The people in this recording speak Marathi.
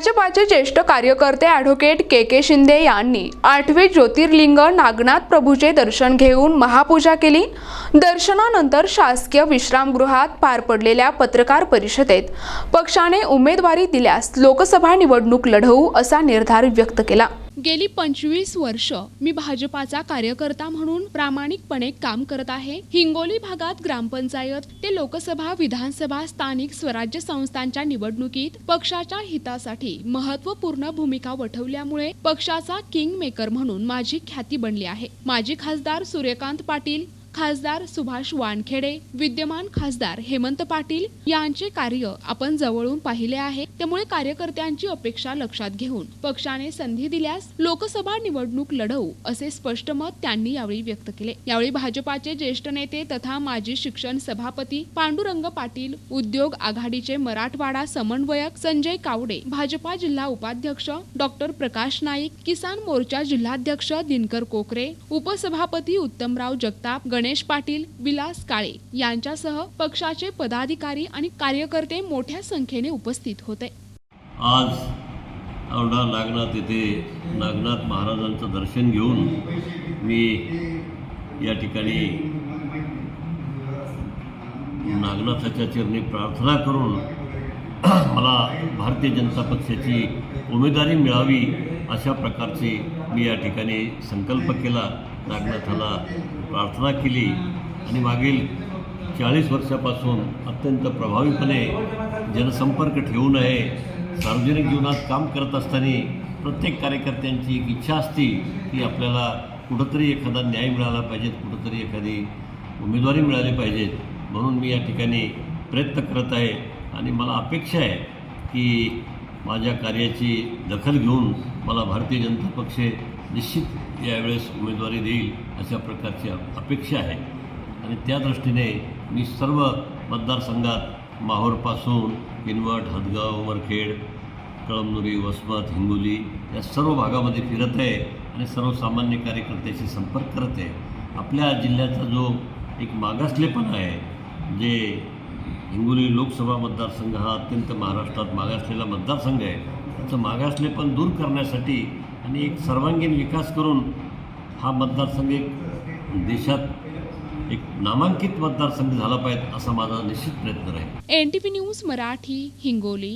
भाजपाचे ज्येष्ठ कार्यकर्ते ॲडव्होकेट के के शिंदे यांनी आठवे ज्योतिर्लिंग नागनाथ प्रभूचे दर्शन घेऊन महापूजा केली. दर्शनानंतर शासकीय विश्रामगृहात पार पडलेल्या पत्रकार परिषदेत पक्षाने उमेदवारी दिल्यास लोकसभा निवडणूक लढवू असा निर्धार व्यक्त केला. गेली पंचवीस वर्ष मी भाजपाचा कार्यकर्ता म्हणून प्रामाणिकपणे काम करत आहे. हिंगोली भागात ग्रामपंचायत ते लोकसभा विधानसभा स्थानिक स्वराज्य संस्थांच्या निवडणुकीत पक्षाच्या हितासाठी महत्त्वपूर्ण भूमिका वठवल्यामुळे पक्षाचा किंग मेकर म्हणून माझी ख्याती बनली आहे. माजी खासदार सूर्यकांत पाटील खासदार सुभाष वानखेडे विद्यमान खासदार हेमंत पाटील यांचे कार्य आपण जवळून पाहिले आहे. त्यामुळे कार्यकर्त्यांची अपेक्षा लक्षात घेऊन पक्षाने संधी दिल्यास लोकसभा निवडणूक लढवू असे स्पष्ट मत त्यांनी यावेळी व्यक्त केले. यावेळी भाजपाचे ज्येष्ठ नेते तथा माजी शिक्षण सभापती पांडुरंग पाटील उद्योग आघाडीचे मराठवाडा समन्वयक संजय कावडे भाजपा जिल्हा उपाध्यक्ष डॉक्टर प्रकाश नाईक किसान मोर्चा जिल्हाध्यक्ष दिनकर कोकरे उपसभापती उत्तमराव जगताप गणेश पाटील विलास काळे यांच्यासह पक्षाचे पदाधिकारी आणि कार्यकर्ते मोठ्या संख्येने उपस्थित होते. आज औंढा नागनाथ येथे नागनाथ महाराजांचं दर्शन घेऊन मी या ठिकाणी नागनाथाच्या चरणी प्रार्थना करून मला भारतीय जनता पक्षाची उमेदवारी मिळावी अशा प्रकारची मी या ठिकाणी संकल्प केला. नागनाथाला प्रार्थना केली आणि मागील चाळीस वर्षापासून अत्यंत प्रभावीपणे जनसंपर्क ठेवून आहे सार्वजनिक जीवनात काम करत असताना प्रत्येक कार्यकर्त्यांची एक इच्छा असते की आपल्याला कुठंतरी एखादा न्याय मिळाला पाहिजेत कुठंतरी एखादी उमेदवारी मिळाली पाहिजेत. म्हणून मी या ठिकाणी प्रयत्न करत आहे आणि मला अपेक्षा आहे की माझ्या कार्याची दखल घेऊन मला भारतीय जनता पक्ष निश्चित यावेळेस उमेदवारी देईल अशा प्रकारची अपेक्षा आहे. आणि त्या दृष्टीने मी सर्व मतदारसंघात माहूरपासून किनवट हदगाव उमरखेड कळमनुरी वसमत हिंगोली या सर्व भागामध्ये फिरत आहे आणि सर्वसामान्य कार्यकर्त्याशी संपर्क करत आहे. आपल्या जिल्ह्याचा जो एक मागासलेपण आहे जे हिंगोली लोकसभा मतदारसंघ हा अत्यंत महाराष्ट्रात मागासलेला मतदारसंघ आहे त्याचं मागासलेपण दूर करण्यासाठी आणि एक सर्वांगीण विकास करून हा मतदारसंघ एक देशात एक नामांकित मतदारसंघ झाला पाहिजे असा माझा निश्चित प्रयत्न राहील. N T P news Marathi Hingoli.